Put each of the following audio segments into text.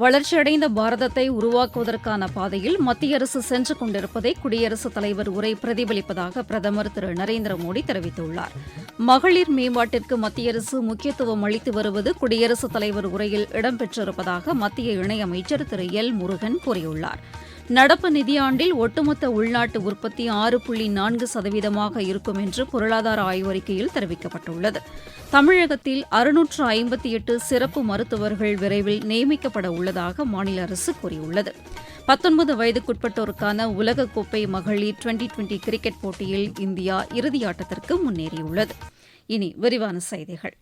வளர்ச்சியடைந்த பாரதத்தை உருவாக்குவதற்கான பாதையில் மத்திய அரசு சென்று கொண்டிருப்பதை குடியரசுத் தலைவர் உரை பிரதிபலிப்பதாக பிரதமர் திரு நரேந்திர மோடி தெரிவித்துள்ளார். மகளிர் மேம்பாட்டிற்கு மத்திய அரசு முக்கியத்துவம் அளித்து வருவது குடியரசுத் தலைவர் உரையில் இடம்பெற்றிருப்பதாக மத்திய இணையமைச்சர் திரு எல் முருகன் கூறியுள்ளார். நடப்பு நிதியாண்டில் ஒட்டுமொத்த உள்நாட்டு உற்பத்தி ஆறு புள்ளி நான்கு சதவீதமாக இருக்கும் என்று பொருளாதார ஆய்வறிக்கையில் தெரிவிக்கப்பட்டுள்ளது. தமிழகத்தில் அறுநூற்று ஐம்பத்தி எட்டு சிறப்பு மருத்துவர்கள் விரைவில் நியமிக்கப்பட உள்ளதாக மாநில அரசு கூறியுள்ளது. பத்தொன்பது வயதுக்குட்பட்டோருக்கான உலகக்கோப்பை மகளிர் டுவெண்டி டுவெண்டி கிரிக்கெட் போட்டியில் இந்தியா இறுதியாட்டத்திற்கு முன்னேறியுள்ளது. இனி விரிவான செய்திகள்.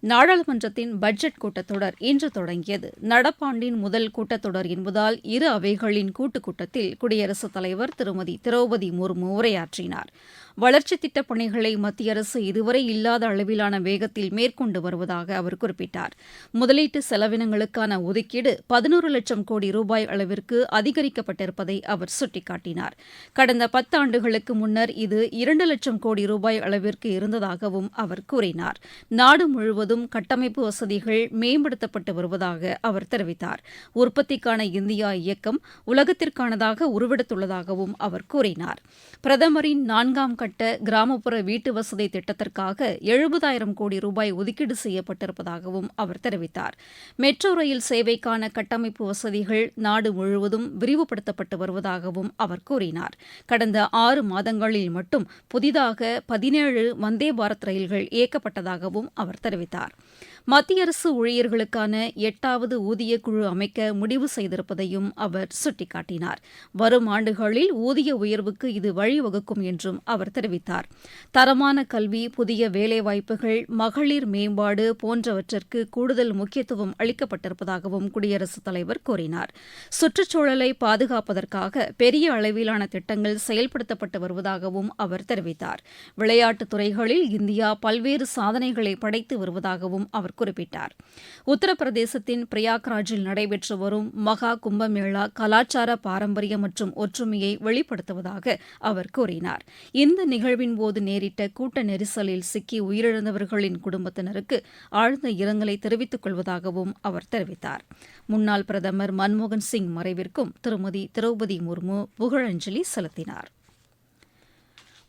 நாடாளுமன்றத்தின் பட்ஜெட் கூட்டத்தொடர் இன்று தொடங்கியது. நடப்பாண்டின் முதல் கூட்டத்தொடர் என்பதால் இரு அவைகளின் கூட்டுக் கூட்டத்தில் குடியரசுத் தலைவர் திருமதி திரௌபதி முர்மு உரையாற்றினார். வளர்ச்சித் திட்டப் பணிகளை மத்திய அரசு இதுவரை இல்லாத அளவிலான வேகத்தில் மேற்கொண்டு வருவதாக அவர் குறிப்பிட்டார். முதலீட்டு செலவினங்களுக்கான ஒதுக்கீடு பதினோரு லட்சம் கோடி ரூபாய் அளவிற்கு அதிகரிக்கப்பட்டிருப்பதை அவர் சுட்டிக்காட்டினார். கடந்த பத்தாண்டுகளுக்கு முன்னர் இது இரண்டு லட்சம் கோடி ரூபாய் அளவிற்கு இருந்ததாகவும் அவர் கூறினார். நாடு முழுவதும் முழுவதும் கட்டமைப்பு வசதிகள் மேம்படுத்தப்பட்டு வருவதாக அவர் தெரிவித்தார். உற்பத்திக்கான இந்தியா இயக்கம் உலகத்திற்கானதாக உருவெடுத்துள்ளதாகவும் அவர் கூறினார். பிரதமரின் நான்காம் கட்ட கிராமப்புற வீட்டு வசதி திட்டத்திற்காக எழுபதாயிரம் கோடி ரூபாய் ஒதுக்கீடு செய்யப்பட்டிருப்பதாகவும் அவர் தெரிவித்தார். மெட்ரோ ரயில் சேவைக்கான கட்டமைப்பு வசதிகள் நாடு முழுவதும் விரிவுபடுத்தப்பட்டு வருவதாகவும் அவர் கூறினார். கடந்த ஆறு மாதங்களில் மட்டும் புதிதாக பதினேழு வந்தே பாரத் ரயில்கள் இயக்கப்பட்டதாகவும் அவர் தெரிவித்தார். மத்திய அரசு ஊழியர்களுக்கான எட்டாவது ஊதிய குழு அமைக்க முடிவு செய்திருப்பதையும் அவர் சுட்டிக்காட்டினார். வரும் ஆண்டுகளில் ஊதிய உயர்வுக்கு இது வழிவகுக்கும் என்றும் அவர் தெரிவித்தார். தரமான கல்வி புதிய வேலைவாய்ப்புகள் மகளிர் மேம்பாடு போன்றவற்றிற்கு கூடுதல் முக்கியத்துவம் அளிக்கப்பட்டிருப்பதாகவும் குடியரசுத் தலைவர் கூறினார். சுற்றுச்சூழலை பாதுகாப்பதற்காக பெரிய அளவிலான திட்டங்கள் செயல்படுத்தப்பட்டு வருவதாகவும் அவர் தெரிவித்தார். விளையாட்டுத் துறைகளில் இந்தியா பல்வேறு சாதனைகளை படைத்து வருவதாகவும் அவர் குறிப்பிட்டார். உத்தரப்பிரதேசத்தின் பிரயாக்ராஜில் நடைபெற்று வரும் மகா கும்பமேளா கலாச்சார பாரம்பரியம் மற்றும் ஒற்றுமையை வெளிப்படுத்துவதாக அவர் கூறினார். இந்த நிகழ்வின் போது நேரிட்ட கூட்ட நெரிசலில் சிக்கி உயிரிழந்தவர்களின் குடும்பத்தினருக்கு ஆழ்ந்த இரங்கலை தெரிவித்துக் கொள்வதாகவும் அவர் தெரிவித்தார். முன்னாள் பிரதமர் மன்மோகன் சிங் மறைவிற்கும் திருமதி திரௌபதி முர்மு புகழஞ்சலி செலுத்தினார்.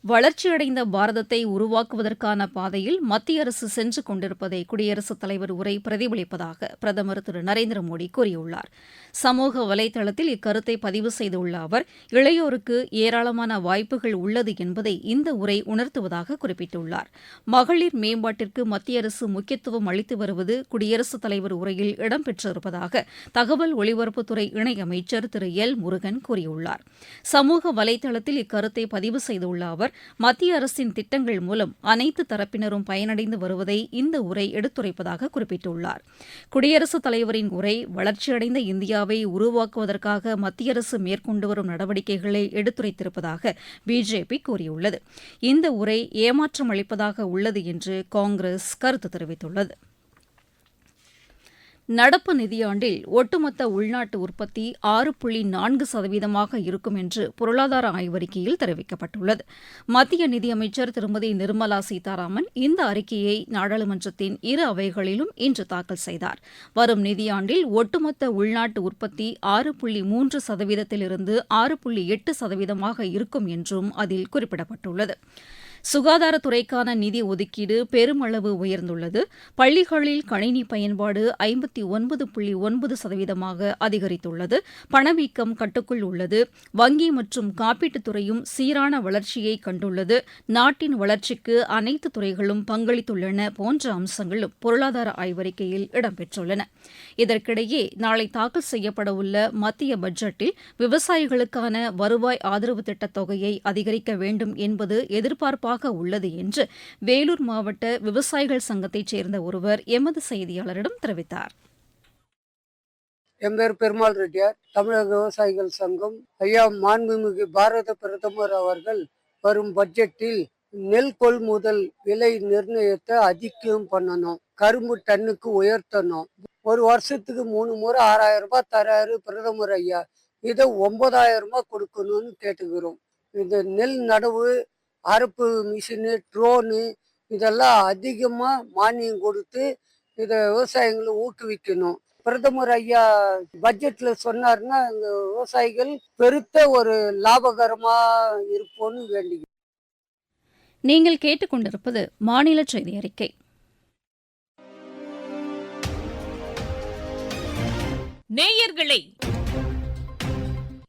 வளர்ச்சியடைந்த பாரதத்தை உருவாக்குவதற்கான பாதையில் மத்திய அரசு சென்று கொண்டிருப்பதை குடியரசுத் தலைவர் உரை பிரதிபலிப்பதாக பிரதமர் திரு நரேந்திர மோடி கூறியுள்ளார். சமூக வலைதளத்தில் இக்கருத்தை பதிவு செய்துள்ள அவர் இளையோருக்கு ஏராளமான வாய்ப்புகள் உள்ளது என்பதை இந்த உரை உணர்த்துவதாக குறிப்பிட்டுள்ளார். மகளிர் மேம்பாட்டிற்கு மத்திய அரசு முக்கியத்துவம் அளித்து வருவது குடியரசுத் தலைவர் உரையில் இடம்பெற்றிருப்பதாக தகவல் ஒலிபரப்புத்துறை இணையமைச்சர் திரு எல் முருகன் கூறியுள்ளார். சமூக வலைதளத்தில் இக்கருத்தை பதிவு செய்துள்ள அவர் மத்திய அரசின் திட்டங்கள் மூலம் அனைத்து தரப்பினரும் பயனடைந்து வருவதை இந்த உரை எடுத்துரைப்பதாக குறிப்பிட்டுள்ளார். குடியரசுத் தலைவரின் உரை வளர்ச்சியடைந்த இந்தியாவை உருவாக்குவதற்காக மத்திய அரசு மேற்கொண்டு வரும் நடவடிக்கைகளை எடுத்துரைத்திருப்பதாக பிஜேபி கூறியுள்ளது. இந்த உரை ஏமாற்றம் அளிப்பதாக உள்ளது என்று காங்கிரஸ் கருத்து தெரிவித்துள்ளது. நடப்பு நிதியாண்டில் ஒட்டுமொத்த உள்நாட்டு உற்பத்தி ஆறு புள்ளி நான்கு சதவீதமாக இருக்கும் என்று பொருளாதார ஆய்வறிக்கையில் தெரிவிக்கப்பட்டுள்ளது. மத்திய நிதியமைச்சர் திருமதி நிர்மலா சீதாராமன் இந்த அறிக்கையை நாடாளுமன்றத்தின் இரு அவைகளிலும் இன்று தாக்கல் செய்தார். வரும் நிதியாண்டில் ஒட்டுமொத்த உள்நாட்டு உற்பத்தி ஆறு புள்ளி மூன்று சதவீதத்திலிருந்து ஆறு புள்ளி எட்டு சதவீதமாக இருக்கும் என்றும் அதில் குறிப்பிடப்பட்டுள்ளது. சுகாதாரத்துறைக்கான நிதி ஒதுக்கீடு பெருமளவு உயர்ந்துள்ளது. பள்ளிகளில் கணினி பயன்பாடு ஐம்பத்தி ஒன்பது புள்ளி ஒன்பது சதவீதமாக அதிகரித்துள்ளது. பணவீக்கம் கட்டுக்குள் உள்ளது. வங்கி மற்றும் காப்பீட்டுத் துறையும் சீரான வளர்ச்சியை கண்டுள்ளது. நாட்டின் வளர்ச்சிக்கு அனைத்து துறைகளும் பங்களித்துள்ளன போன்ற அம்சங்களும் பொருளாதார ஆய்வறிக்கையில் இடம்பெற்றுள்ளன. இதற்கிடையே நாளை தாக்கல் செய்யப்படவுள்ள மத்திய பட்ஜெட்டில் விவசாயிகளுக்கான வருவாய் ஆதரவு திட்டத் தொகையை அதிகரிக்க வேண்டும் என்பது எதிர்பார்ப்பாக உள்ளது என்று வேலூர் மாவட்ட விவசாயிகள் சங்கத்தைச் சேர்ந்த ஒருவர் எமது செய்தியாளரிடம் தெரிவித்தார். என் பேர் பெருமாள் ரெட்டியார். தமிழக விவசாயிகள் சங்கம் ஐயா மாண்புமிகு பாரத பிரதமர் அவர்கள் வரும் பட்ஜெட்டில் நெல் கொள்முதல் விலை நிர்ணயத்தை அதிகம் பண்ணணும் கரும்பு டன்னுக்கு உயர்த்தணும். ஒரு வருஷத்துக்கு மூணு முறை ஆறாயிரம் ரூபாய் தராரு பிரதமர் ஐயா. இதை ஒன்பதாயிரம் ரூபாய் கொடுக்கணும்னு கேட்டுக்கிறோம். இந்த நெல் நடவு அறுப்பு மிஷினு ட்ரோனு இதெல்லாம் அதிகமாக மானியம் கொடுத்து இதை விவசாயிகளை ஊக்குவிக்கணும். பிரதமர் ஐயா பட்ஜெட்ல சொன்னாருன்னா இந்த விவசாயிகள் பெருத்த ஒரு லாபகரமா இருப்போம்னு வேண்டி நீங்கள் கேட்டுக்கொண்டிருப்பது மாநில செய்தி அறிக்கை. நேயர்களே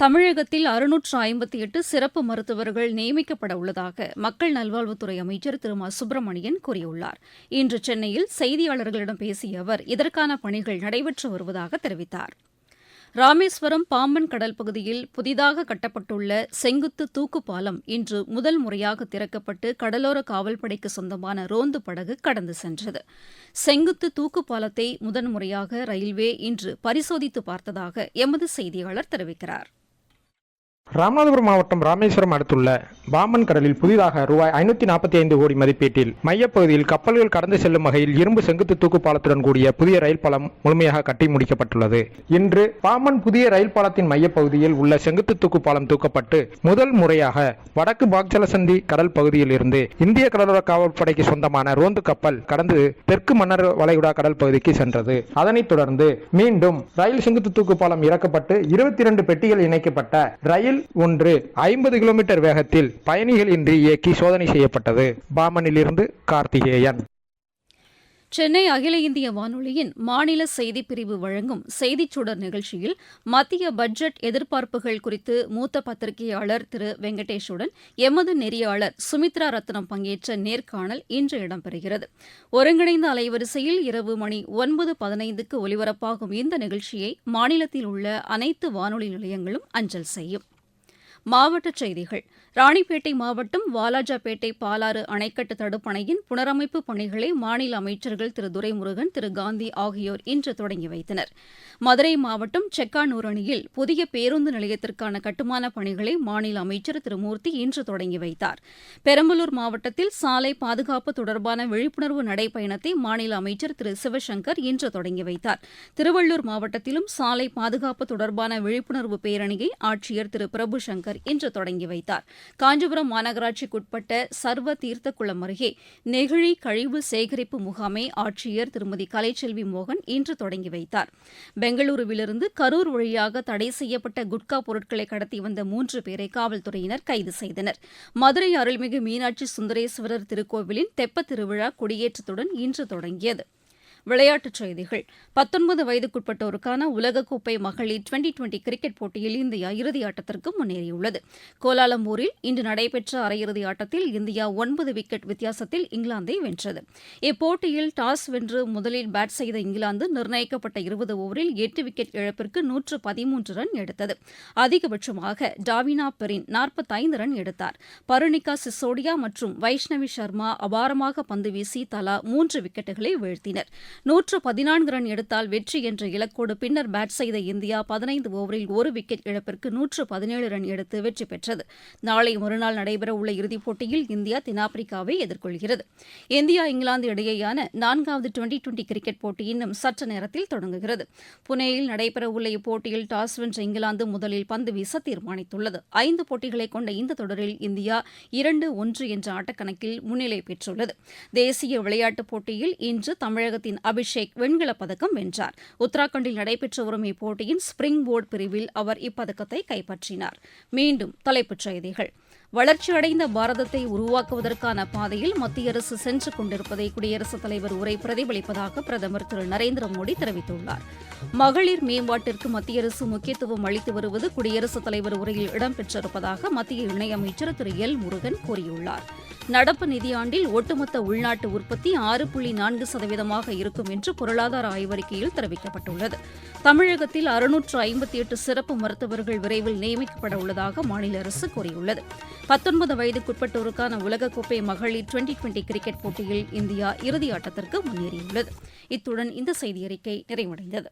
தமிழகத்தில் அறுநூற்று ஐம்பத்தி எட்டு சிறப்பு மருத்துவர்கள் நியமிக்கப்பட உள்ளதாக மக்கள் நல்வாழ்வுத்துறை அமைச்சர் திரு மா. சுப்பிரமணியன் கூறியுள்ளார். இன்று சென்னையில் செய்தியாளர்களிடம் பேசிய அவர் இதற்கான பணிகள் நடைபெற்று வருவதாக தெரிவித்தார். ராமேஸ்வரம் பாம்பன் கடல் பகுதியில் புதிதாக கட்டப்பட்டுள்ள செங்குத்து தூக்கு பாலம் இன்று முதல் முறையாக திறக்கப்பட்டு கடலோர காவல்படைக்கு சொந்தமான ரோந்து படகு கடந்து சென்றது. செங்குத்து தூக்கு பாலத்தை முதன்முறையாக ரயில்வே இன்று பரிசோதித்து பார்த்ததாக எமது செய்தியாளர் தெரிவிக்கிறார். ராமநாதபுரம் மாவட்டம் ராமேஸ்வரம் அடுத்துள்ள பாம்பன் கடலில் புதிதாக ரூபாய் ஐநூத்தி நாற்பத்தி ஐந்து கோடி மதிப்பீட்டில் மையப்பகுதியில் கப்பல்கள் கடந்து செல்லும் வகையில் இரும்பு செங்குத்து தூக்கு பாலத்துடன் கூடிய புதிய ரயில் பாலம் முழுமையாக கட்டி முடிக்கப்பட்டுள்ளது. இன்று பாம்பன் புதிய ரயில் பாலத்தின் மையப்பகுதியில் உள்ள செங்குத்து தூக்கு பாலம் தூக்கப்பட்டு முதல் முறையாக வடக்கு பாக்ஜலசந்தி கடல் பகுதியில் இருந்து இந்திய கடலோர காவல்படைக்கு சொந்தமான ரோந்து கப்பல் கடந்து தெற்கு மன்னர் வளைகுடா கடல் பகுதிக்கு சென்றது. அதனைத் தொடர்ந்து மீண்டும் ரயில் செங்குத்து தூக்கு பாலம் இறக்கப்பட்டு இருபத்தி இரண்டு பெட்டிகள் இணைக்கப்பட்ட ரயில் ஒன்று ஐம்பது கிலோமீட்டர் வேகத்தில் பயணிகள் இன்றி இயக்கி சோதனை செய்யப்பட்டது. பாமனிலிருந்து கார்த்திகேயன். சென்னை அகில இந்திய வானொலியின் மாநில செய்திப் பிரிவு வழங்கும் செய்திச் சுடர் நிகழ்ச்சியில் மத்திய பட்ஜெட் எதிர்பார்ப்புகள் குறித்து மூத்த பத்திரிகையாளர் திரு வெங்கடேஷுடன் எமது நெறியாளர் சுமித்ரா ரத்னம் பங்கேற்ற நேர்காணல் இன்று இடம்பெறுகிறது. ஒருங்கிணைந்த அலைவரிசையில் இரவு மணி ஒன்பது பதினைந்துக்கு ஒலிபரப்பாகும் இந்த நிகழ்ச்சியை மாநிலத்தில் உள்ள அனைத்து வானொலி நிலையங்களும் அஞ்சல் செய்யும். மாவட்டச் செய்திகள். ராணிப்பேட்டை மாவட்டம் வாலாஜாபேட்டை பாலாறு அணைக்கட்டு தடுப்பணையின் புனரமைப்பு பணிகளை மாநில அமைச்சர்கள் திரு. துரைமுருகன் திரு. காந்தி ஆகியோர் இன்று தொடங்கி வைத்தனர். மதுரை மாவட்டம் செக்கானூரணியில் புதிய பேருந்து நிலையத்திற்கான கட்டுமான பணிகளை மாநில அமைச்சர் திரு. மூர்த்தி இன்று தொடங்கி வைத்தார். பெரம்பலூர் மாவட்டத்தில் சாலை பாதுகாப்பு தொடர்பான விழிப்புணர்வு நடைப்பயணத்தை மாநில அமைச்சர் திரு. சிவசங்கர் இன்று தொடங்கி வைத்தார். திருவள்ளூர் மாவட்டத்திலும் சாலை பாதுகாப்பு தொடர்பான விழிப்புணர்வு பேரணியை ஆட்சியர் திரு. பிரபு பிரபாகர் இன்று தொடங்கி வைத்தார். காஞ்சிபுரம் மாநகராட்சிக்குட்பட்ட சர்வ தீர்த்தக்குளம் அருகே நெகிழி கழிவு சேகரிப்பு முகாமை ஆட்சியர் திருமதி கலைச்செல்வி மோகன் இன்று தொடங்கி வைத்தார். பெங்களூருவிலிருந்து கரூர் வழியாக தடை செய்யப்பட்ட குட்கா பொருட்களை கடத்தி வந்த மூன்று பேரை காவல்துறையினர் கைது செய்தனர். மதுரை அருள்மிகு மீனாட்சி சுந்தரேஸ்வரர் திருக்கோவிலின் தெப்பத் திருவிழா கொடியேற்றத்துடன் இன்று தொடங்கியது. விளையாட்டுச் செய்திகள். பத்தொன்பது வயதுக்குட்பட்டோருக்கான உலகக்கோப்பை மகளிர் டுவெண்டி டுவெண்டி கிரிக்கெட் போட்டியில் இந்தியா இறுதி ஆட்டத்திற்கு முன்னேறியுள்ளது. கோலாலம்பூரில் இன்று நடைபெற்ற அரையிறுதி ஆட்டத்தில் இந்தியா ஒன்பது விக்கெட் வித்தியாசத்தில் இங்கிலாந்தை வென்றது. இப்போட்டியில் டாஸ் வென்று முதலில் பேட் செய்த இங்கிலாந்து நிர்ணயிக்கப்பட்ட இருபது ஓவரில் எட்டு விக்கெட் இழப்பிற்கு நூற்று பதிமூன்று ரன் எடுத்தது. அதிகபட்சமாக டாவினா பெரின் நாற்பத்தைந்து ரன் எடுத்தார். பருணிகா சிசோடியா மற்றும் வைஷ்ணவி சர்மா அபாரமாக பந்து வீசி தலா மூன்று விக்கெட்டுகளை வீழ்த்தினர். நூற்று பதினான்கு ரன் எடுத்தால் வெற்றி என்ற இலக்கோடு பின்னர் பேட் செய்த இந்தியா பதினைந்து ஓவரில் ஒரு விக்கெட் இழப்பிற்கு நூற்று பதினேழு ரன் எடுத்து வெற்றி பெற்றது. நாளை மறுநாள் நடைபெறவுள்ள இறுதிப் போட்டியில் இந்தியா தென்னாப்பிரிக்காவை எதிர்கொள்கிறது. இந்தியா இங்கிலாந்து இடையேயான நான்காவது டுவெண்டி டுவெண்டி கிரிக்கெட் போட்டி இன்னும் சற்று நேரத்தில் தொடங்குகிறது. புனேயில் நடைபெறவுள்ள இப்போட்டியில் டாஸ் வென்ற இங்கிலாந்து முதலில் பந்து வீச தீர்மானித்துள்ளது. ஐந்து போட்டிகளை கொண்ட இந்த தொடரில் இந்தியா இரண்டு ஒன்று என்ற ஆட்டக்கணக்கில் முன்னிலை பெற்றுள்ளது. தேசிய விளையாட்டுப் போட்டியில் இன்று தமிழகத்தின் அபிஷேக் வெண்கலப் பதக்கம் வென்றார். உத்தராகண்டில் நடைபெற்று வரும் இப்போட்டியின் ஸ்பிரிங் போர்டு பிரிவில் அவர் இப்பதக்கத்தை கைப்பற்றினார். மீண்டும் தலைப்புச் செய்திகள். வளர்ச்சியடைந்த பாரதத்தை உருவாக்குவதற்கான பாதையில் மத்திய அரசு சென்று கொண்டிருப்பதை குடியரசுத் தலைவர் உரை பிரதிபலிப்பதாக பிரதமர் திரு நரேந்திர மோடி தெரிவித்துள்ளார். மகளிர் மேம்பாட்டிற்கு மத்திய அரசு முக்கியத்துவம் அளித்து வருவது குடியரசுத் தலைவர் உரையில் இடம்பெற்றிருப்பதாக மத்திய இணையமைச்சர் திரு எல் முருகன் கூறியுள்ளார். நடப்பு நிதியாண்டில் ஒட்டுமொத்த உள்நாட்டு உற்பத்தி ஆறு புள்ளி நான்கு சதவீதமாக இருக்கும் என்று பொருளாதார ஆய்வறிக்கையில் தெரிவிக்கப்பட்டுள்ளது. தமிழகத்தில் அறுநூற்று ஐம்பத்தி எட்டு சிறப்பு மருத்துவர்கள் விரைவில் நியமிக்கப்பட உள்ளதாக மாநில அரசு கூறியுள்ளது. பத்தொன்பது வயதுக்குட்பட்டோருக்கான உலகக்கோப்பை மகளிர் டுவெண்டி டுவெண்டி கிரிக்கெட் போட்டியில் இந்தியா இறுதி ஆட்டத்திற்கு முன்னேறியுள்ளது. இத்துடன் இந்த செய்தியறிக்கை நிறைவடைந்தது.